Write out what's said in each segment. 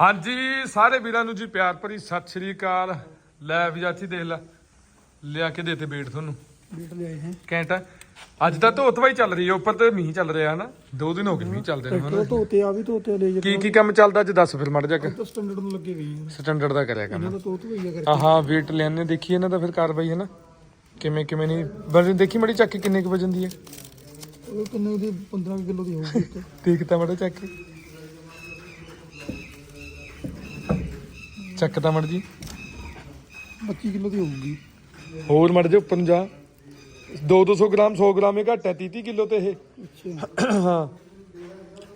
ਹਾਂਜੀ ਸਾਰੇ ਵੀਰਾਂ ਨੂੰ ਜੀ ਪਿਆਰ ਭਰੀ ਸਤਿ ਸ਼੍ਰੀ ਅਕਾਲ। ਲੈ ਵੀ ਚਾਚੀ ਦੇਖ ਲੈ ਲਿਆ ਕੇ ਦੇਤੇ ਬੇਟ ਤੁਹਾਨੂੰ। ਬੀਟ ਲਿਆਏ ਹੈ। ਘੈਂਟ ਆ। ਅੱਜ ਤਾਂ ਧੋਤ ਵਾਈ ਚੱਲ ਰਹੀ ਹੈ ਉੱਪਰ ਤੇ ਮੀਂਹ ਚੱਲ ਰਿਹਾ ਹਨਾ। ਦੋ ਦਿਨ ਹੋ ਗਏ ਮੀਂਹ ਚੱਲਦੇ ਨੂੰ ਹਨਾ ਧੋਤੇ ਆ ਵੀ ਧੋਤੇ ਲੈ ਕੀ ਕੀ ਕੰਮ ਚੱਲਦਾ ਅੱਜ ਦੱਸ ਫਿਰ ਮੜ ਜਾ ਕੇ। ਤਾਂ ਸਟੈਂਡਰਡ ਨੂੰ ਲੱਗੇ ਆ। ਸਟੈਂਡਰਡ ਦਾ ਕਰਿਆ ਇਹਨਾਂ ਕਰਨਾ ਦਾ ਤੋਤ ਹੋਈ ਆ ਕਰਕੇ। ਆਹਾ weight ਲੈਣੇ ਦੇਖੀ ਇਹਨਾਂ ਦਾ ਫਿਰ ਕਾਰਵਾਈ ਹੈ ਨਾ ਕਿਵੇਂ ਕਿਵੇਂ ਨਹੀਂ। ਵਜਨ ਦੇਖੀ ਮੜੀ ਚੱਕ ਕੇ ਕਿੰਨੇ ਕੁ ਵਜਨ ਦੀ ਹੈ? ਉਹ ਕਿੰਨੇ ਦੀ 15 ਕਿਲੋ ਦੀ ਹੋਊਗੀ ਦੇਖਤਾ ਮੜਾ ਚੱਕ ਕੇ। ਚੱਕਦਾ ਮੜ ਜੀ। 25 ਕਿਲੋ ਦੀ ਹੋਊਗੀ। ਹੋਰ ਮੜ ਜਾ ਉੱਪਰ ਨੂੰ ਜਾ 2-200 ਗ੍ਰਾਮ 100 ਗ੍ਰਾਮ ਇਹ ਘੱਟ ਹੈ 30 ਕਿਲੋ ਤੇ ਇਹ। ਹਾਂ।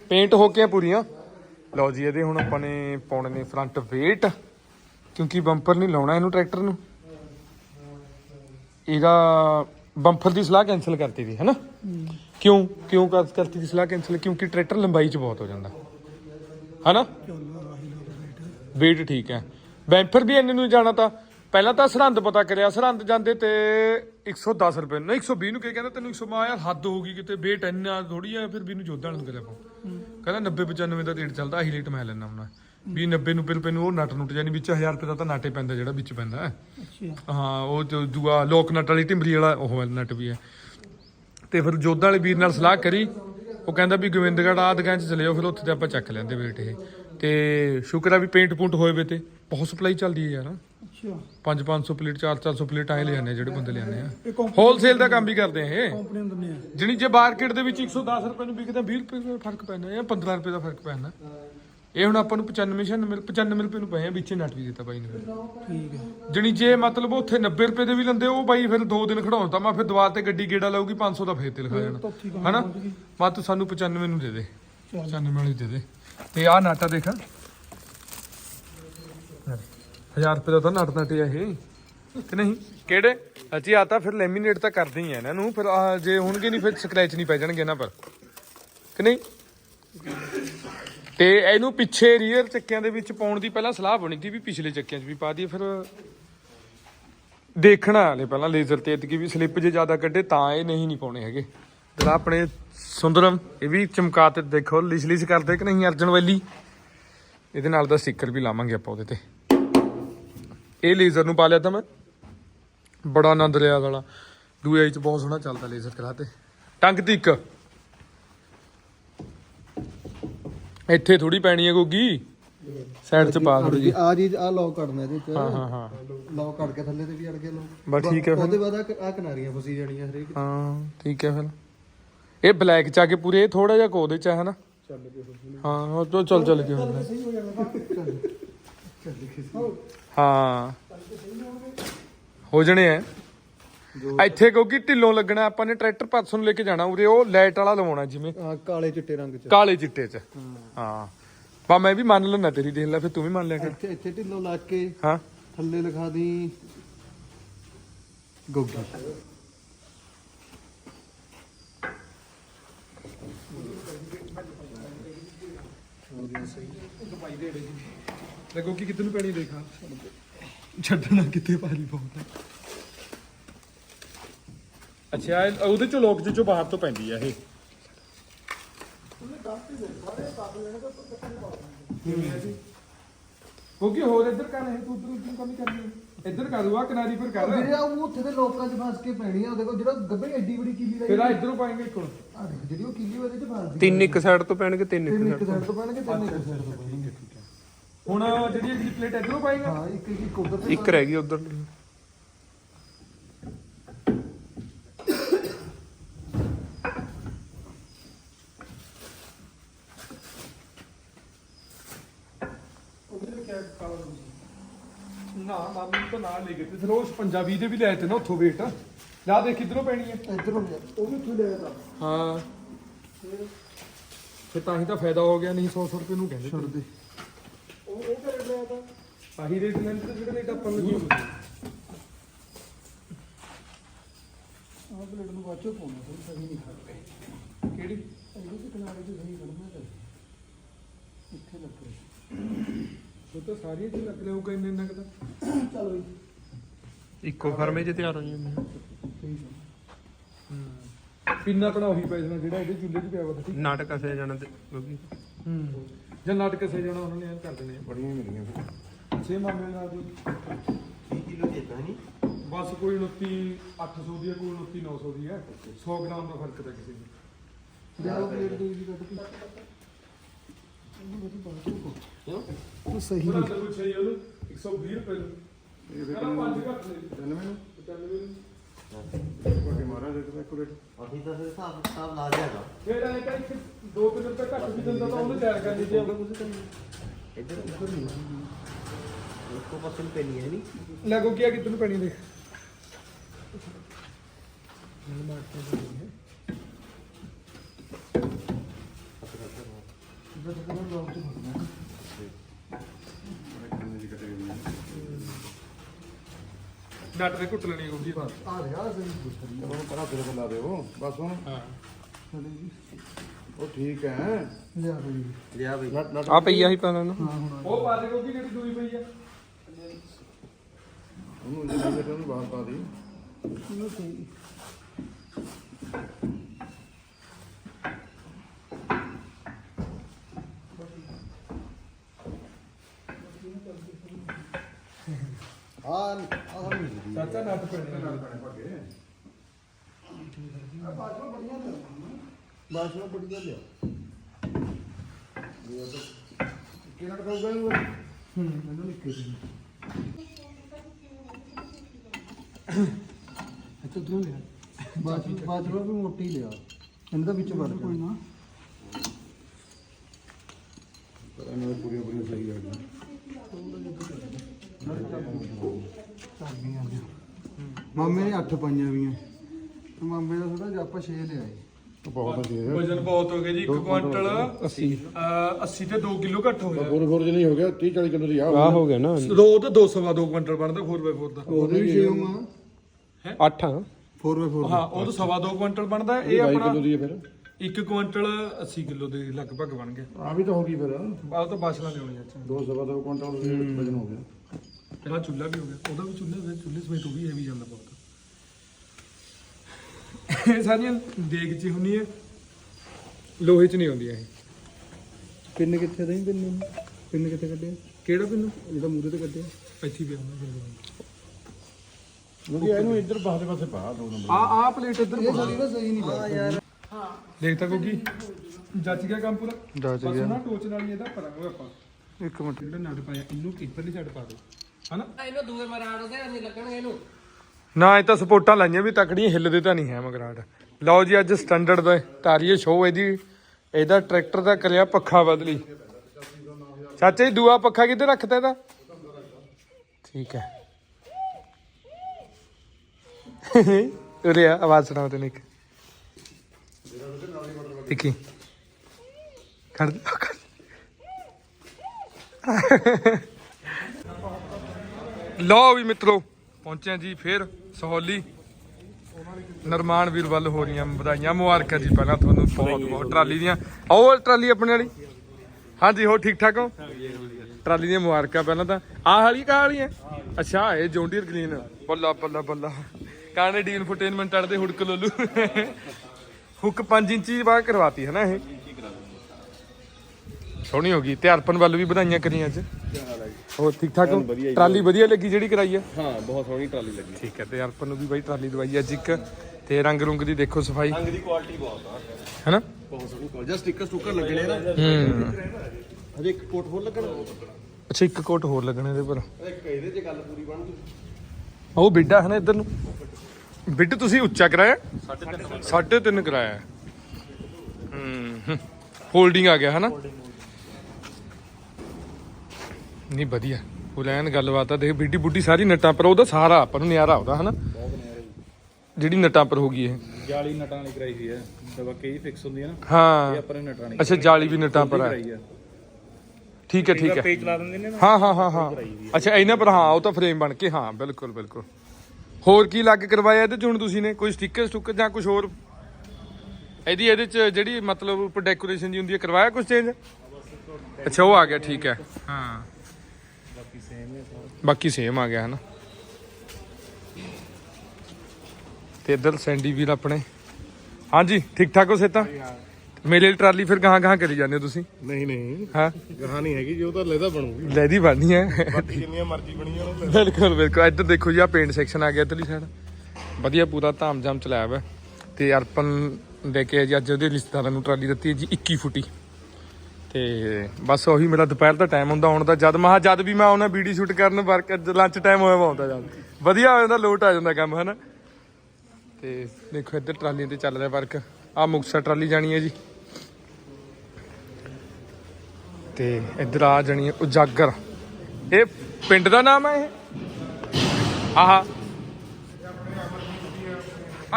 ਪੇਂਟ ਹੋ ਕੇ ਪੂਰੀਆਂ। ਲਓ ਜੀ ਇਹਦੇ ਹੁਣ ਆਪਾਂ ਨੇ ਪਾਉਣੇ ਨੇ ਫਰੰਟ ਵੇਟ ਕਿਉਂਕਿ ਬੰਪਰ ਨਹੀਂ ਲਾਉਣਾ ਇਹਨੂੰ ਟਰੈਕਟਰ ਨੂੰ। ਇਹਦਾ ਬੰਪਰ ਦੀ ਸਲਾਹ ਕੈਨਸਲ ਕਰਤੀ ਦੀ ਹੈਨਾ? ਕਿਉਂ? ਕਿਉਂ ਕਰ- ਕਰਤੀ ਦੀ ਸਲਾਹ ਕੈਨਸਲ ਕਿਉਂਕਿ ਟਰੈਕਟਰ ਲੰਬਾਈ ਚ ਬਹੁਤ ਹੋ ਜਾਂਦਾ। ਹੈਨਾ? ਵੇਟ ਠੀਕ ਹੈ। ਬੈਂਫਰ ਵੀ ਇੰਨੇ ਨੂੰ ਜਾਣਾ ਤਾਂ। ਪਹਿਲਾਂ ਤਾਂ ਸਰਹੰਦ ਪਤਾ ਕਰਿਆ ਸਰਹੰਦ ਜਾਂਦੇ ਤੇ 110 ਰੁਪਏ। ਨੂੰ 120 ਨੂੰ ਕੀ ਕਹਿੰਦਾ ਤੈਨੂੰ 100 ਮਾ ਯਾਰ ਹੱਦ ਹੋ ਗਈ ਕਿਤੇ ਵੇਟ ਇੰਨਾ ਥੋੜੀ ਆ ਫਿਰ ਵੀ ਨੂੰ ਜੋਧਾ ਨੂੰ ਕਰਿਆ ਪਾਉ ਕਹਿੰਦਾ 90 95 ਦਾ ਰੇਟ ਚੱਲਦਾ ਆਹੀ ਰੇਟ ਮੈਂ ਲੈਣਾ ਹੁਣ। ਵੀ 90 90 ਰੁਪਏ ਨੂੰ ਉਹ ਨਟ ਨੁੱਟ ਜਾਨੀ ਵਿੱਚ 1000 ਰੁਪਏ ਦਾ ਤਾਂ ਨਾਟੇ ਪੈਂਦਾ ਜਿਹੜਾ ਵਿੱਚ ਪੈਂਦਾ ਹੈ। ਉਹ ਦੂਆ ਲੋਕ ਨਟ ਵਾਲੀ ਟਿੰਬਰੀ ਵਾਲਾ ਉਹ ਨਟ ਵੀ ਹੈ। ਤੇ ਫਿਰ ਜੋਧਾ ਵਾਲੇ ਵੀਰ ਨਾਲ ਸਲਾਹ ਕਰੀ। ਉਹ ਕਹਿੰਦਾ ਵੀ ਗੋਬਿੰਦਗੜ੍ਹ ਆ ਦੁਕਾਨ 'ਚ ਚਲੇ ਜਾਓ ਫਿਰ ਉੱਥੇ ਤੇ ਆਪਾਂ ਚੱਕ ਲੈਂਦੇ ਵੇਟ ਇਹ। ਤੇ ਸ਼ੁਕਰ ਆ ਵੀ ਪੇਂਟ ਪੁੰਟ ਹੋਏ ਵੇ ਤੇ। ਬਹੁਤ ਸਪਲਾਈ ਚੱਲਦੀ ਹੈ ਯਾਰ। ਅੱਛਾ। 5 500 ਪਲੇਟ 4 400 ਪਲੇਟ ਆਏ ਲੈ ਜਾਂਦੇ ਆ ਜਿਹੜੇ ਬੰਦੇ ਲਿਆਉਂਦੇ ਆ। ਇਹ ਹੋਲਸੇਲ ਦਾ ਕੰਮ ਵੀ ਕਰਦੇ ਆ ਇਹ। ਕੰਪਨੀ ਨੂੰ। ਦਿੰਦੇ ਆ ਜਣੀ ਜੇ ਮਾਰਕੀਟ ਦੇ ਵਿੱਚ 110 ਰੁਪਏ ਨੂੰ ਵਿਕਦਾ 20 ਰੁਪਏ ਦਾ ਫ਼ਰਕ ਪੈਂਦਾ ਜਾਂ 15 ਰੁਪਏ ਦਾ ਫ਼ਰਕ ਪੈਂਦਾ। ਇਹ ਹੁਣ ਆਪਾਂ ਨੂੰ 95 96 95 ਰੁਪਏ ਨੂੰ ਪਏ ਆ ਵਿੱਚੇ ਨਟ ਵੀ ਦਿੱਤਾ ਬਾਈ ਨੇ। ਠੀਕ ਹੈ। ਜਣੀ ਜੇ ਮਤਲਬ ਉੱਥੇ 90 ਰੁਪਏ ਦੇ ਵੀ ਲੰਦੇ ਉਹ ਬਾਈ ਫਿਰ 2 ਦਿਨ ਖੜਾਉਣ ਤਾਂ ਮੈਂ ਫਿਰ ਦੁਆਰ ਤੇ ਗੱਡੀ ਗੇੜਾ ਲਾਊਗੀ 500 ਦਾ ਫੇਰ ਤੇ ਲਿਖਾ ਜਾਣਾ। ਹਨਾ? ਮਾ ਤੂੰ ਸਾਨੂੰ 95 ਨੂੰ ਦੇ ਦੇ। ਚੱਲ। 95 ਵਾਲੀ ਦੇ ਦੇ। ਤੇ ਆਹ ਨਾਟਾ ਦੇਖ। 1000 ਰੁਪਏ ਦਾ ਤਾਂ ਨਟ ਨਟਿਆ ਇਹ। ਕਿ ਨਹੀਂ? ਕਿਹੜੇ? ਅਜੀ ਆ ਤਾਂ ਫਿਰ ਲੈਮੀਨੇਟ ਤਾਂ ਕਰਦੇ ਹੀ ਆ ਇਹਨਾਂ ਨੂੰ, ਫਿਰ ਆਹ ਜੇ ਹੋਣਗੇ ਨਹੀਂ, ਫਿਰ ਸਕ੍ਰੈਚ ਨਹੀਂ ਪੈ ਜਾਣਗੇ ਇਹਨਾਂ ਪਰ। ਕਿ ਨਹੀਂ? ਤੇ ਇਹਨੂੰ ਪਿੱਛੇ ਰੀਅਰ ਚੱਕਿਆਂ ਦੇ ਵਿੱਚ ਪਾਉਣ ਦੀ ਪਹਿਲਾਂ ਸਲਾਹ ਬਣੀ ਸੀ ਵੀ ਪਿਛਲੇ ਚੱਕਿਆਂ 'ਚ ਵੀ ਪਾ ਦਈਏ, ਫਿਰ ਦੇਖਣਾ ਹਲੇ ਪਹਿਲਾਂ ਲੇਜ਼ਰ ਤੇ ਇਤਕੀ ਵੀ ਸਲਿੱਪ ਜੇ ਜ਼ਿਆਦਾ ਕੱਢੇ ਤਾਂ ਇਹ ਨਹੀਂ ਨਹੀਂ ਪਾਉਣੇ ਹੈਗੇ। ਜਿਹੜਾ ਆਪਣੇ ਸੁੰਦਰਮ, ਇਹ ਵੀ ਚਮਕਾ ਤੇ ਦੇਖੋ ਲਿਸ਼ ਲਿਸ਼ ਕਰਦੇ ਕਿ ਨਹੀਂ ਅਰਜਨ ਵੈਲੀ? ਇਹਦੇ ਨਾਲ ਦਾ ਸਟicker ਵੀ ਲਾਵਾਂਗੇ ਆਪਾਂ ਉਹਦੇ ਤੇ। ਇਹ ਲੇਜ਼ਰ ਨੂੰ ਪਾ ਲਿਆ ਤਾਂ ਮੈਂ। ਬੜਾ ਆਨੰਦ ਲਿਆ ਵਾਲਾ ਦੂਏ ਚ ਬਹੁਤ ਸੋਹਣਾ ਚੱਲਦਾ ਲੇਜ਼ਰ ਕਰਾ ਤੇ। ਟੰਗ ਇੱਕ। ਇੱਥੇ ਥੋੜੀ ਪੈਣੀ ਹੈ ਗੋਗੀ। ਸਾਈਡ ਚ ਪਾ ਥੋੜੀ ਜੀ ਆ ਜੀ ਆ ਲੌਕ ਕੱਢਣਾ ਇਹਦੇ ਚ। ਹਾਂ ਹਾਂ ਹਾਂ। ਲੌਕ ਕੱਢ ਕੇ ਥੱਲੇ ਤੇ ਵੀ ਅੜ ਗਿਆ ਲੌਕ ਬਸ ਠੀਕ ਹੈ ਫਿਰ। ਉਹਦੇ ਬਾਅਦ ਆ ਕਿਨਾਰੀਆਂ ਫਸੀ ਜਾਣੀਆਂ ਹਰੇਕ ਹਾਂ ਠੀਕ ਹੈ ਫਿਰ। ਇਹ ਬਲੈਕ ਚ ਆ ਕੇ ਪੂਰੇ ਥੋੜਾ ਜਿਹਾ ਕੋਦੇ ਚ ਹੈ ਨਾ ਚੱਲ ਕੇ ਫਸੀ ਹਾਂ ਉਹ ਤੋਂ ਚੱਲ ਚੱਲ ਕੇ ਹੁੰਦਾ ਹੋ। ਹਾਂ ਜਣੇ ਐ ਇੱਥੇ ਕਿਉਂਕਿ ਢਿੱਲੋਂ ਲੱਗਣਾ ਆਪਾਂ ਨੇ ਟਰੈਕਟਰ ਪਾਸੋਂ ਨੂੰ ਲੈ ਕੇ ਜਾਣਾ ਉਰੇ ਉਹ ਲਾਈਟ ਵਾਲਾ ਲਵਾਉਣਾ ਜਿਵੇਂ। ਕਾਲੇ ਚਿੱਟੇ ਰੰਗ ਚ। ਕਾਲੇ ਚਿੱਟੇ ਚ। ਹਾਂ। ਬਾ ਮੈਂ ਵੀ ਮੰਨ ਲੈਣਾ ਤੇਰੀ ਦੇਖ ਲੈ ਫਿਰ ਤੂੰ ਵੀ ਮੰਨ ਲਿਆ ਕਰ। ਇੱਥੇ ਇੱਥੇ ਢਿੱਲੋਂ ਲਾ ਕੇ ਹਾਂ। ਥੱਲੇ ਲਿਖਾ ਦੀ ਗੋਗੀ। ਦੇਖੋ ਕਿ ਕਿਤੇ ਨੂੰ ਪੈਣੀ ਦੇਖਾ। ਛੱਡਣਾ ਕਿਤੇ ਭਾਰੀ ਬਹੁਤ ਹੈ ਅੱਛਾ ਇਹ- ਉਹਦੇ ਚੋਂ ਲੋਕ ਚੋਂ ਬਾਹਰ ਤੋਂ ਪੈਂਦੀ ਆ ਇਹ। ਕਿਉਂਕਿ ਹੋਰ ਇੱਧਰ ਕਰ ਹੈ ਤੂੰ ਉਧਰ ਉਧਰ ਕੰਮ ਕਰਨੀ ਇੱਧਰ ਕਰ ਦੂਆ ਕਿਨਾਰੀ ਪਰ ਕਰ। ਵੀਰੇ ਆ ਉਹ ਉੱਥੇ ਦੇ ਲੋਕਾਂ 'ਚ ਫਸ ਕੇ ਪੈਣੀ ਆ ਦੇਖੋ ਜਿਹੜਾ ਗੱਬੇ ਐਡੀ ਬੜੀ ਕੀਲੀ ਦਾ ਫਿਰ ਆ ਇੱਧਰੋਂ ਪਾਏਂਗੇ ਇੱਕ ਹੁਣ। ਆ ਦੇਖ ਜਿਹੜੀ ਉਹ ਕੀਲੀ ਉਹਦੇ 'ਚ ਫਸਦੀ ਤਿੰਨ ਇੱਕ ਸਾਈਡ ਤੋਂ ਪੈਣਗੇ ਤਿੰਨ ਇੱਕ ਤਿੰਨ ਇੱਕ ਸਾਈਡ ਤੋਂ ਪੈਣਗੇ ਤਿੰਨ ਇੱਕ ਸਾਈਡ ਤੋਂ ਪੈਣਗੇ। ਹੁਣ ਜਿਹੜੀ ਅਗਲੀ ਪਲੇਟ ਇੱਧਰੋਂ ਪਾਏਗਾ? ਹਾਂ ਇੱਕ ਇੱਕ ਉਧਰ ਤੇ ਇੱਕ ਰਹਿ ਗਈ ਉਧਰ ਨਾ ਮਾਮੀ ਤੋਂ ਨਾਲ ਲੈ ਗਏ ਤੇ ਫਿਰ ਉਹ ਪੰਜਾਬੀ ਦੇ ਵੀ ਲੈ ਤੇ ਨਾ ਉੱਥੋਂ ਵੇਟ ਲਾ ਦੇਖ ਕਿੱਧਰੋਂ ਪੈਣੀ ਹੈ। ਇੱਧਰੋਂ ਲਿਆ। ਉਹ ਵੀ ਉੱਥੋਂ ਲਿਆ ਤਾਂ। ਹਾਂ। ਫਿਰ? ਤਾਂ ਹੀ ਤਾਂ ਫਾਇਦਾ ਹੋ ਗਿਆ ਨਹੀਂ 100 100 ਰੁਪਏ ਨੂੰ ਕਹਿੰਦੇ ਛੱਡ ਦੇ ਉਹ ਉਹ ਕਰ ਲਿਆ ਤਾਂ ਆਹੀ ਰੇਟ ਲੈਣ ਤੇ ਜਿਹੜੇ ਰੇਟ ਆਪਾਂ ਨੂੰ ਆਹ ਪਲੇਟ ਨੂੰ ਬਾਚੋ ਪਾਉਣਾ ਥੋੜੀ ਸਹੀ ਨਹੀਂ ਖੜਦੇ ਕਿਹੜੀ? ਇਹਦੇ ਤੇ ਕਿਨਾਰੇ ਤੇ ਸਹੀ ਖੜਨਾ ਤੇ ਇੱਥੇ ਲੱਗ ਰਿਹਾ। ਉਹ ਤਾਂ ਸਾਰੀਆਂ ਚ ਲੱਗ ਰਿਹਾ ਹੋਊਗਾ ਇੰਨੇ ਇੰਨਾ ਕੁ ਤਾਂ ਚਲ ਬਈ। ਇੱਕੋ ਫਰਮੇ 'ਚ ਤਿਆਰ ਹੋ ਜਾਂਦੇ ਹੂੰ। ਪਿੰਨਾ ਆਪਣਾ ਉਹੀ ਪੈ ਜਾਣਾ ਜਿਹੜਾ ਇਹਦੇ ਚੁੱਲ੍ਹੇ 'ਚ ਪਿਆ ਵਾ। ਠੀਕ ਨਾਟਕ ਅਸੇ ਜਾਣਾ ਤੇ ਕਿਉਂਕਿ। ਹੂੰ। ਜੇ ਨਟ ਕਿਸੇ ਜਾਣਾ ਉਹਨਾਂ ਨੇ ਐਂ ਕਰ ਦੇਣੇ ਬੜੀਆਂ ਮਿਲੀਆਂ ਫਿਰ। ਛੇ ਮਾਮੇ ਨਾਲ ਦੀ 30 ਕਿਲੋ ਦੇਤਾ ਨਹੀਂ ਬਸ ਕੋਈ 29 800 ਦੀ ਹੈ ਕੋਈ 29 900 ਦੀ ਹੈ। 100 ਗ੍ਰਾਮ ਦਾ ਫ਼ਰਕ ਤਾਂ ਕਿਸੇ ਦੀ ਲਿਆਓ ਪਲੇਟ ਦੇ ਜੀ ਕੱਢ ਕੇ। ਉਹ ਸਹੀ ਉਹਨਾਂ ਦਾ ਕੁਛ ਹੈ ਉਹਨੂੰ 120 ਰੁਪਏ ਇਹ ਲੈ 95 ਨੂੰ? 95 ਨੂੰ। ਤੁਹਾਡੇ ਮਹਾਰਾਜ ਦੇ ਤਾਂ ਕੋਲੇ ਅਸੀਂ ਤਾਂ ਫਿਰ ਹਿਸਾਬ ਕਿਤਾਬ ਲਾ ਦਿਆਗਾ ਫਿਰ ਐਂ ਤਾਂ ਇੱਕ 2 ਕਿਲੋ ਰੁਪਏ ਘੱਟ ਵੀ ਦਿੰਦਾ ਤਾਂ ਉਹਨੂੰ ਤਿਆਰ ਕਰ ਲੀਜੇ ਇੱਧਰ ਇੱਕੋ ਪਾਸੇ ਨੂੰ ਪੈਣੀ ਹੈ ਨਹੀਂ। ਲੱਗੋ ਕੀ ਆ ਕਿਤਨੂੰ ਪੈਣੀ ਦੇਖ। ਨਟ ਦੇ ਘੁੱਟ ਲੈਣੀ ਹੋਊਗੀ ਆ ਰਿਹਾ ਸਹੀ ਪੁੱਛ ਰਹੀ ਉਹ ਪਰਾਂ ਤੇਰੇ ਕੋਲ ਲਾ ਦਿਓ। ਬਸ ਹੁਣ। ਹਾਂ। ਉਹ ਠੀਕ ਹੈ। ਲਿਆ ਬਈ ਲਿਆ ਬਈ। ਨਟ ਨਟ। ਆ ਹੀ ਪਾਣਾ ਨਾ ਉਹ ਪਾ ਦੇ ਕਿਉਂਕਿ ਜਿਹੜੀ ਦੂਈ ਪਈ ਆ। ਉਹਨੂੰ ਜੇ ਨਹੀਂ ਤੇ ਉਹਨੂੰ ਬਾਹਰ ਪਾ ਦੇ। ਇਹਨੂੰ ਸਹੀ ਆ ਆ ਨਹੀਂ ਚਾਚਾ ਨਟ ਪੈਣੇ ਆ। ਬਸ ਉਹ ਬੜੀ ਗੱਲ ਆ ਕਿਹਨਾਂ ਖਾਊਗਾ ਇਹਨੂੰ ਹੂੰ ਮੈਨੂੰ ਲਿਖੇ ਦੇ ਅੱਛਾ ਦੂਰ ਲਿਆ। ਬਾਥਰੂਮ ਬਾਥਰੂਮ ਵੀ ਮੋਟੀ ਲਿਆ। ਇਹਨਾਂ ਦਾ ਵਿੱਚ ਵੜ ਕੋਈ ਨਾ। ਪਤਾ ਨਹੀਂ ਪੂਰੀਆਂ ਪੂਰੀਆਂ ਸਹੀ ਆ ਗਈਆਂ ਚਾਬੀਆਂ ਦੀਆਂ ਮਾਮੇ ਨੇ 8 ਪਾਈਆਂ ਵੀਆਂ ਤੇ ਮਾਮੇ ਦਾ ਥੋੜਾ ਜਿਹਾ ਆਪਾਂ 6 ਲਿਆਏ। ਬਹੁਤ ਵਧੀਆ ਵਜਨ ਬਹੁਤ ਹੋ ਗਿਆ ਜੀ 1 ਦੋ ਕੁਆਂਟਲ ਅੱਸੀ। 80 ਤੇ 2 ਕਿਲੋ ਘੱਟ ਹੋ ਗਿਆ। ਫੋਰ ਫੋਰ ਨਹੀਂ ਹੋ ਗਿਆ 30 40 ਕਿਲੋ ਦੀ ਆ ਆ ਹੋ ਗਿਆ ਨਾ। ਤੇ 200 2 ਕੁਆਂਟਲ ਬਣਦਾ 4x4 ਦਾ। ਉਹਦੇ ਵੀ 6 ਹੋਣਾ। 8 ਆ। 4x4 ਹਾਂ ਉਹ ਤਾਂ ਸਵਾ 2 ਕੁਆਂਟਲ ਬਣਦਾ ਇਹ 22 ਆਪਣਾ ਕਿਲੋ ਦੀ ਹੈ ਫਿਰ। 1 ਕੁਆਂਟਲ 80 ਕਿਲੋ ਦੇ ਲਗਭਗ ਬਣ ਗਿਆ। ਆ ਵੀ ਤਾਂ ਹੋ ਗਈ ਫਿਰ। ਆਹ ਤਾਂ ਬਾਸ਼ਲਾ ਲਿਆਉਣੀ ਅੱਛਾ ਦੋ ਸਵਾ ਦੋ ਕੁਇੰਟਲ ਵਜਨ ਹੋ ਗਿਆ। ਇਹਦਾ ਚੁੱਲ੍ਹਾ ਵੀ ਹੋ ਗਿਆ ਉਹਦਾ ਵੀ ਚੁੱਲ੍ਹਾ ਹੋਇਆ ਚੁੱਲ੍ਹੇ ਸਮੇਤ ਉਹ ਵੀ ਹੈਵੀ ਜਾਂਦਾ ਬਹੁਤ। ਇਹ ਸਾਰੀਆਂ ਦੇਗ ਚ ਹੁੰਦੀ ਹੈ ਲੋਹੇ ਚ ਨਹੀਂ ਹੁੰਦੀਆਂ ਇਹ। ਪਿੰਨ ਕਿੱਥੇ ਦਈ ਪਿੰਨ? ਪਿੰਨ ਕਿੱਥੇ ਕੱਢਿਆ? ਕਿਹੜਾ ਪਿੰਨ? ਜਿਹੜਾ ਮੂਰੇ ਤੇ ਕੱਢਿਆ। ਇੱਥੇ ਪਿਆ ਹੁੰਦਾ ਕਿਉਂਕਿ ਇਹਨੂੰ ਇੱਧਰ ਪਾਸੇ ਪਾਸੇ ਪਾ ਦੋ ਨੰਬਰ। ਆ ਆ ਪਲੇਟ ਇੱਧਰ ਇਹ ਸਾਡੀ ਨਾ ਸਹੀ ਨਹੀਂ ਬਾਤ ਯਾਰ। ਦੇਖ ਤਾ ਕੋਕੀ ਜੱਜ ਗਿਆ ਕੰਮ ਪੂਰਾ? ਜੱਜ ਬਸ ਗਿਆ। ਨਾ ਟੋਚ ਨਾਲ ਹੀ ਇਹਦਾ ਕਰਾਂਗੇ ਆਪਾਂ। ਇੱਕ ਮਿੰਟ। ਜਿਹੜਾ ਨਟ ਪਾਇਆ ਇਹਨੂੰ ਕੀਪਰ ਦੀ ਛੱਡ ਪਾ ਦੋ। ਹਨਾ? ਇਹਨੂੰ ਦੂਏ ਮਰਾੜ ਉਹਦੇ ਨਹੀਂ ਲੱਗਣਗੇ ਇਹਨੂੰ। ਨਾ ਇਹ ਤਾਂ ਸਪੋਰਟਾਂ ਲਾਈਆਂ ਵੀ ਤਕੜੀਆਂ ਹਿੱਲਦੇ ਤਾਂ ਨਹੀਂ ਹੈ ਮਗਰਾਟ ਲਓ ਜੀ ਅੱਜ ਸਟੈਂਡਰਡ ਦਾ ਤਾਰੀਏ ਸ਼ੋਅ ਇਹਦੀ। ਇਹਦਾ ਟਰੈਕਟਰ ਦਾ ਕਰਿਆ ਪੱਖਾ ਬਦਲੀ। ਚਾਚਾ ਜੀ ਦੂਆ ਪੱਖਾ ਕਿੱਧਰ ਰੱਖਤਾ ਇਹਦਾ? ਠੀਕ ਹੈ। ਉਰੇ ਆ ਆਵਾਜ਼ ਸੁਣਾਓ ਤੈਨੂੰ ਇੱਕ। ਇੱਕੀ ਖੜ ਜਾ ਖੜ ਲਓ ਵੀ ਮਿੱਤਰੋ ਪਹੁੰਚੇ ਹਾਂ ਜੀ ਫੇਰ ਸਹੌਲੀ। ਨਰਮਾਨ ਵੀਰ ਵੱਲ ਹੋ ਰਹੀਆਂ ਵਧਾਈਆਂ ਮੁਬਾਰਕਾਂ ਜੀ ਪਹਿਲਾਂ ਤੁਹਾਨੂੰ ਬਹੁਤ ਬਹੁਤ ਟਰਾਲੀ ਦੀਆਂ। ਉਹ ਟਰਾਲੀ ਆਪਣੇ ਵਾਲੀ। ਹਾਂਜੀ ਹੋ ਠੀਕ ਠਾਕ ਹੋ? ਟਰਾਲੀ ਦੀਆਂ ਮੁਬਾਰਕਾਂ ਪਹਿਲਾਂ ਤਾਂ। ਆਹ ਵਾਲੀ ਕਾ ਵਾਲੀ ਹੈ? ਅੱਛਾ ਇਹ ਜੌਂਡੀਅਰ ਗ੍ਰੀਨ। ਬੱਲਾ ਬੱਲਾ ਬੱਲਾ। ਕਾਨੇ ਡੀਨ ਫੁਟੇਨਮੈਂਟ ਅੜਦੇ ਹੁੜਕ ਲੋਲੂ। ਹੁੱਕ 5 ਇੰਚੀ ਬਾਅਦ ਕਰਵਾਤੀ ਹੈ ਨਾ ਇਹ। ਸੋਹਣੀ ਹੋ ਗਈ। ਤੇ ਅਰਪਨ ਵੱਲ ਵੀ ਵਧਾਈਆਂ ਕਰੀਆਂ ਅੱਜ। ਹੋਰ ਠੀਕ ਠਾਕ ਹੋ? ਟਰਾਲੀ ਵਧੀਆ ਲੱਗੀ ਜਿਹੜੀ ਕਰਾਈ ਆ? ਹਾਂ ਬਹੁਤ ਸੋਹਣੀ ਟਰਾਲੀ ਲੱਗੀ। ਠੀਕ ਹੈ ਤੇ ਅਰਪਨ ਨੂੰ ਵੀ ਬਾਈ ਟਰਾਲੀ ਦਵਾਈ ਅੱਜ ਇੱਕ। ਤੇ ਰੰਗ ਰੁੰਗ ਦੀ ਦੇਖੋ ਸਫ਼ਾਈ। ਰੰਗ ਦੀ ਕੁਆਲਿਟੀ ਬਹੁਤ ਆ। ਹੈਨਾ? ਬਹੁਤ ਸੋਹਣੀ ਕੁਆਲਿਟੀ ਜਸਟ ਸਟicker ਸਟੁੱਕਰ ਲੱਗਣੇ ਨਾ। ਹੂੰ। ਹਜੇ ਇੱਕ ਕੋਟ ਹੋਰ ਲੱਗਣਾ? ਅੱਛਾ ਇੱਕ ਕੋਟ ਹੋਰ ਲੱਗਣਾ ਇਹਦੇ ਪਰ। ਇੱਕ ਇਹਦੇ 'ਚ ਗੱਲ ਪੂਰੀ ਬਣ ਜੂ। ਉਹ ਬਿੱਡਾ ਹੈ ਨਾ ਇੱਧਰ ਨੂੰ? ਬਿੱਡ ਤੁਸੀਂ ਉੱਚਾ ਕਰਾਇਆ? 3.5 3.5 ਕਰਾਇਆ। ਹੂੰ ਹੋਲਡਿੰਗ ਆ ਗਿਆ ਹਨਾ? ਨਹੀਂ ਵਧੀਆ। ਉਹ ਲੈਣ ਗੱਲਬਾਤ ਆ ਦੇਖ ਬਿੱਡੀ ਬੁੱਡੀ ਸਾਰੀ ਨਟਾਂ ਪਰ ਉਹਦਾ ਸਾਰਾ ਆਪਾਂ ਨੂੰ ਨਿਆਰਾ ਆਉਂਦਾ ਹਨਾ? ਜਿਹੜੀ ਨਟਾਂ ਪਰ ਹੋ ਗਈ ਇਹ। ਜਾਲੀ ਨਟਾਂ ਵਾਲੀ ਕਰਾਈ ਹੋਈ ਹੈ ਦਵਾ ਕਈ ਫਿਕਸ ਹੁੰਦੀ ਹੈ ਨਾ। ਹਾਂ। ਇਹ ਆਪਾਂ ਨੇ ਨਟਾਂ ਵਾਲੀ ਅੱਛਾ ਜਾਲੀ ਵੀ ਨਟਾਂ ਪਰ ਹੈ ਕਰਾਈ ਹੈ ਠੀਕ ਹੈ ਠੀਕ ਹੈ ਪੇਜ ਲਾ ਦਿੰਦੇ ਨੇ ਨਾ। ਹਾਂ ਹਾਂ ਹਾਂ ਹਾਂ। ਅੱਛਾ ਇਹਨਾਂ ਪਰ ਹਾਂ ਉਹ ਤਾਂ ਫਰੇਮ ਬਣ ਕੇ ਹਾਂ ਬਿਲਕੁਲ ਬਿਲਕੁਲ। ਹੋਰ ਕੀ ਲੱਗ ਕਰਵਾਇਆ ਇਹਦੇ ਚ ਹੁਣ ਤੁਸੀਂ ਨੇ? ਕੋਈ ਸਟicker ਸਟੁੱਕਰ ਜਾਂ ਕੁਝ ਹੋਰ? ਇਹਦੀ ਇਹਦੇ ਚ ਜਿਹੜੀ ਮਤਲਬ ਉੱਪਰ ਡੈਕੋਰੇਸ਼ਨ ਜੀ ਹੁੰਦੀ ਹੈ ਕਰਵਾਇਆ ਕੁਝ ਚੇਂਜ ਅੱਛਾ ਉਹ ਆ ਗਿਆ ਠੀਕ ਹੈ ਹਾਂ। ਬਾਕੀ ਸੇਮ ਆ ਗਿਆ ਹਨਾ। ਤੇ ਇੱਧਰ ਸੈਂਡੀ ਵੀਰ ਆਪਣੇ। ਹਾਂਜੀ ਠੀਕ ਠਾਕ ਹੋ ਸੇਤਾ ਮੇਰੇ ਲਈ ਟਰਾਲੀ ਫਿਰ ਗਾਹਾਂ ਗਾਹਾਂ ਕਰੀ ਜਾਂਦੇ ਹੋ ਤੁਸੀਂ? ਨਹੀਂ ਨਹੀਂ। ਹਾਂ। ਗਾਹਾਂ ਨਹੀਂ ਹੈਗੀ ਜੋ ਤਾਂ ਲੈਦਾ ਬਣੂਗੀ। ਲੈਦੀ ਬਣਨੀ ਹੈ। ਬਾਕੀ ਜਿੰਨੀਆਂ ਮਰਜ਼ੀ ਬਣੀਆਂ ਉਹ ਬਿਲਕੁਲ ਬਿਲਕੁਲ। ਇੱਧਰ ਦੇਖੋ ਜੀ ਆ ਪੇਂਟ ਸੈਕਸ਼ਨ ਆ ਗਿਆ ਇੱਧਰਲੀ ਸਾਈਡ ਵਧੀਆ ਪੂਰਾ ਧਾਮ-ਜਾਮ ਚਲਾਇਆ ਵਾ ਤੇ ਅਰਪਨ ਲੈ ਕੇ ਜੀ ਅੱਜ ਉਹਦੇ ਰਿਸ਼ਤੇਦਾਰਾਂ ਨੂੰ ਟਰਾਲੀ ਦਿੱਤੀ ਹੈ ਜੀ 21 ਫੁੱਟੀ। ਤੇ ਬਸ ਉਹੀ ਮੇਰਾ ਦੁਪਹਿਰ ਦਾ ਟਾਈਮ ਹੁੰਦਾ ਆਉਣ ਦਾ ਜਦ, ਮਹਾ ਜਦ ਵੀ ਮੈਂ ਆਉਣਾ ਵੀਡੀਓ ਸ਼ੂਟ ਕਰਨ ਵਰਕ ਲੰਚ ਟਾਈਮ ਹੋਇਆ ਵਾ ਆਉਂਦਾ ਜਦ। ਵਧੀਆ ਹੋ ਜਾਂਦਾ ਲੋਟ ਆ ਜਾਂਦਾ ਕੰਮ, ਹਨਾ? ਤੇ ਦੇਖੋ ਇੱਧਰ ਟਰਾਲੀਆਂ ਤੇ ਚੱਲ ਰਿਹਾ ਵਰਕ। ਆ ਮੁਕਤਸਰ ਟਰਾਲੀ ਜਾਣੀ ਹੈ ਜੀ। ਤੇ ਇੱਧਰ ਆ ਜਾਣੀ ਹੈ ਉਜਾਗਰ। ਇਹ ਪਿੰਡ ਦਾ ਨਾਮ ਹੈ ਇਹ? ਆਹਾ।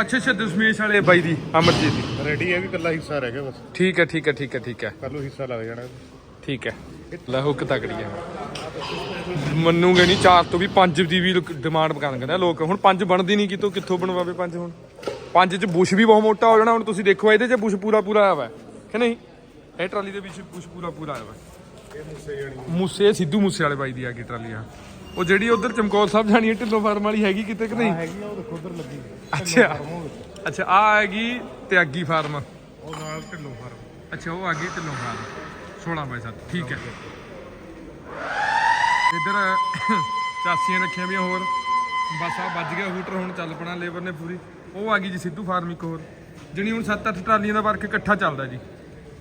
ਅੱਛਾ ਅੱਛਾ ਦਸ਼ਮੇਸ਼ ਵਾਲੇ ਬਾਈ ਦੀ ਅਮਰਜੀਤ ਦੀ। ਰੈਡੀ ਹੈ ਵੀ ਕੱਲਾ ਹਿੱਸਾ ਰਹਿ ਗਿਆ ਬਸ। ਠੀਕ ਹੈ ਠੀਕ ਹੈ ਠੀਕ ਹੈ ਠੀਕ ਹੈ। ਕੱਲ ਨੂੰ ਹਿੱਸਾ ਲੱਗ ਜਾਣਾ। ਠੀਕ ਹੈ। ਲੈ ਹੁੱਕ ਤਕੜੀ ਹੈ। ਮੰਨੂਗੇ ਨਹੀਂ ਚਾਰ ਤੋਂ ਵੀ ਪੰਜ ਦੀ ਵੀ ਡਿਮਾਂਡ ਕਰਨ ਕਹਿੰਦੇ ਲੋਕ। ਹੁਣ ਪੰਜ ਬਣਦੀ ਨਹੀਂ ਕਿਤੋਂ ਕਿੱਥੋਂ ਬਣਵਾਵੇ ਪੰਜ ਹੁਣ? ਪੰਜ ਚ ਬੁਸ਼ ਵੀ ਬਹੁਤ ਮੋਟਾ ਹੋ ਜਾਣਾ ਹੁਣ ਤੁਸੀਂ ਦੇਖੋ ਇਹਦੇ ਚ ਬੁਸ਼ ਪੂਰਾ ਪੂਰਾ ਆਇਆ ਵਾ। ਕਿ ਨਹੀਂ? ਇਹ ਟਰਾਲੀ ਦੇ ਵਿੱਚ ਬੁਸ਼ ਪੂਰਾ ਪੂਰਾ ਆਇਆ ਵਾ। ਮੂਸੇ ਸਿੱਧੂ ਮੂਸੇ ਵਾਲੇ ਬਾਈ ਦੀ ਆ ਗਈ ਟਰਾਲੀ ਆ। ਉਹ ਜਿਹੜੀ ਉਧਰ ਚਮਕੌਰ ਸਾਹਿਬ ਜਾਣੀ ਹੈ ਢਿੱਲੋਂ ਫਾਰਮ ਵਾਲੀ ਹੈਗੀ ਕਿਤੇ ਕਿ ਨਹੀਂ? ਹੈਗੀ ਆ ਉਹ ਦੇਖੋ ਉਧਰ ਲੱਗੀ ਅੱਛਾ। ਅੱਛਾ ਆ ਹੈਗੀ ਤਿਆਗੀ ਫਾਰਮ। ਉਹ ਨਾਲ ਢਿੱਲੋਂ ਫਾਰਮ। ਅੱਛਾ ਉਹ ਆ ਗਈ ਢਿੱਲੋਂ ਫਾਰਮ। 16 ਬਾਈ 7 ਠੀਕ ਹੈ। ਇੱਧਰ ਚਾਸੀਆਂ ਰੱਖੀਆਂ ਵੀ ਹੋਰ। ਬਸ ਆ ਵੱਜ ਗਿਆ ਹੂਟਰ ਹੁਣ ਚੱਲ ਪਣਾ ਲੇਬਰ ਨੇ ਪੂਰੀ। ਉਹ ਆ ਗਈ ਜੀ ਸਿੱਧੂ ਫਾਰਮ ਇੱਕ ਹੋਰ। ਜਣੀ ਹੁਣ 7-8 ਟਰਾਲੀਆਂ ਦਾ ਵਰਕ ਇਕੱਠਾ ਚੱਲਦਾ ਜੀ।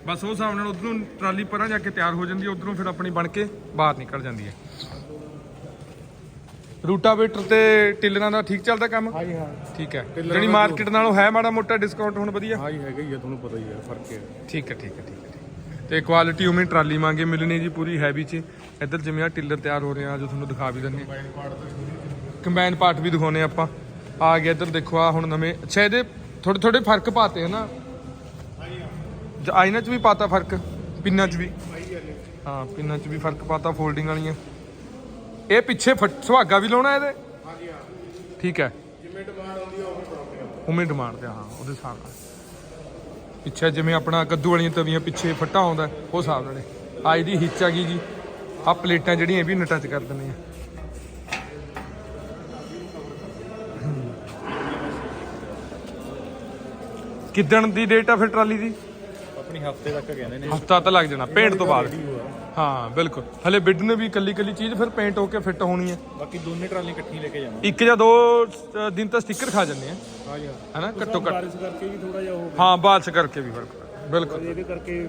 ਬਸ ਉਹ ਹਿਸਾਬ ਨਾਲ ਉਧਰੋਂ ਟਰਾਲੀ ਪਰਾਂ ਜਾ ਕੇ ਤਿਆਰ ਹੋ ਜਾਂਦੀ ਹੈ ਉਧਰੋਂ ਫਿਰ ਆਪਣੀ ਬਣ ਕੇ ਬਾਹਰ ਨਿਕਲ ਜਾਂਦੀ ਹੈ। ਰੂਟਾਵੇਟਰ ਤੇ ਟਿਲਰਾਂ ਦਾ ਠੀਕ ਚੱਲਦਾ ਕੰਮ? ਹਾਂਜੀ ਹਾਂ। ਠੀਕ ਹੈ। ਜਣੀ ਮਾਰਕੀਟ ਨਾਲੋਂ ਹੈ ਮਾੜਾ ਮੋਟਾ ਡਿਸਕਾਊਂਟ ਹੁਣ ਵਧੀਆ? ਹਾਂ ਹੈਗਾ ਹੀ ਆ ਤੁਹਾਨੂੰ ਪਤਾ ਹੀ ਹੈ ਫ਼ਰਕ ਹੈ ਠੀਕ ਹੈ ਠੀਕ ਹੈ ਠੀਕ ਹੈ ਠੀਕ ਹੈ। ਤੇ ਕੁਆਲਿਟੀ ਉਵੇਂ ਟਰਾਲੀ ਮੰਗੇ ਮਿਲਣੀ ਜੀ ਪੂਰੀ ਹੈਵੀ ਚ। ਇੱਧਰ ਜਿਵੇਂ ਆ ਟਿੱਲਰ ਤਿਆਰ ਹੋ ਰਹੇ ਆ ਜੋ ਤੁਹਾਨੂੰ ਦਿਖਾ ਵੀ ਦਿੰਨੇ ਕੰਬਾਈਨ ਪਾਰਟ ਵੀ ਦਿਖਾਉਨੇ ਆਪਾਂ। ਆ ਗਿਆ ਇੱਧਰ ਦੇਖੋ ਆ ਹੁਣ ਨਵੇਂ। ਅੱਛਾ ਇਹਦੇ ਥੋੜੇ ਥੋੜੇ ਫ਼ਰਕ ਪਾਤੇ ਹਨਾ ਜ- ਆਇਨਾ ਚ ਵੀ ਪਾਤਾ ਫ਼ਰਕ? ਪਿੰਨਾਂ ਚ ਵੀ? ਹਾਂ ਪਿੰਨਾਂ ਚ ਵੀ ਫ਼ਰਕ ਪਾਤਾ ਫੋਲਡਿੰਗ ਵਾਲੀਆਂ। ਇਹ ਪਿੱਛੇ ਫਟ- ਸੁਹਾਗਾ ਵੀ ਲਾਉਣਾ ਇਹਦੇ? ਠੀਕ ਹੈ। ਜਿਵੇਂ ਡਿਮਾਂਡ ਆਉਂਦੀ ਆ ਉਵੇਂ ਡਿਮਾਂਡ ਤੇ ਹਾਂ ਉਹਦੇ ਹਿਸਾਬ ਨਾਲ। ਪਿੱਛੇ ਜਿਵੇਂ ਆਪਣਾ ਕੱਦੂ ਵਾਲੀਆਂ ਤਵੀਆਂ ਪਿੱਛੇ ਫੱਟਾ ਆਉਂਦਾ ਉਹ ਹਿਸਾਬ ਨਾਲ ਆ ਇਹਦੀ ਹਿੱਚ ਆ ਗਈ ਜੀ। ਆ ਪਲੇਟਾਂ ਜਿਹੜੀਆਂ ਇਹ ਵੀ ਨਟਾਂ ਚ ਕਰ ਦਿੰਦੇ ਆ। ਕਿੱਦਣ ਦੀ ਡੇਟ ਆ ਫਿਰ ਟਰਾਲੀ ਦੀ? ਆਪਣੀ ਹਫ਼ਤੇ ਤੱਕ ਕਹਿੰਦੇ ਨੇ। ਹਫਤਾ ਤਾਂ ਲੱਗ ਜਾਣਾ ਪੇਂਟ ਤੋਂ ਬਾਅਦ। ਹਾਂ ਬਿਲਕੁਲ। ਹਲੇ ਬਿੱਡ ਨੇ ਵੀ ਕੱਲੀ ਕੱਲੀ ਚੀਜ਼ ਫਿਰ ਪੇਂਟ ਹੋ ਕੇ ਫਿੱਟ ਹੋਣੀ ਹੈ। ਬਾਕੀ ਦੋਨੇ ਟਰਾਲੀਆਂ ਇਕੱਠੀਆਂ ਲੈ ਕੇ ਜਾਵਾਂ। ਇੱਕ ਜਾਂ ਦੋ ਅ, ਦਿਨ ਤਾਂ ਸਟicker ਖਾ ਜਾਂਦੇ ਆ। ਹਾਂ ਹਨਾ ਘੱਟੋ ਘੱਟ। ਬਾਰਿਸ਼ ਕਰਕੇ ਵੀ ਥੋੜਾ ਜਿਹਾ ਉਹ ਹਾਂ ਬਾਰਿਸ਼ ਕਰਕੇ ਵੀ ਫ਼ਰਕ। ਬਿਲਕੁਲ। ਇਹਦੇ ਕਰਕੇ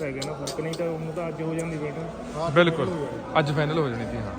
ਪੈ ਗਿਆ ਨਾ ਫ਼ਰਕ ਨਹੀਂ ਤਾਂ ਉਹਨੂੰ ਤਾਂ ਅੱਜ ਹੋ ਜਾਂਦੀ ਵੇਟ ਬਿਲਕੁਲ। ਅੱਜ ਫਾਈਨਲ ਹੋ ਜਾਣੀ ਸੀ ਹਾਂ।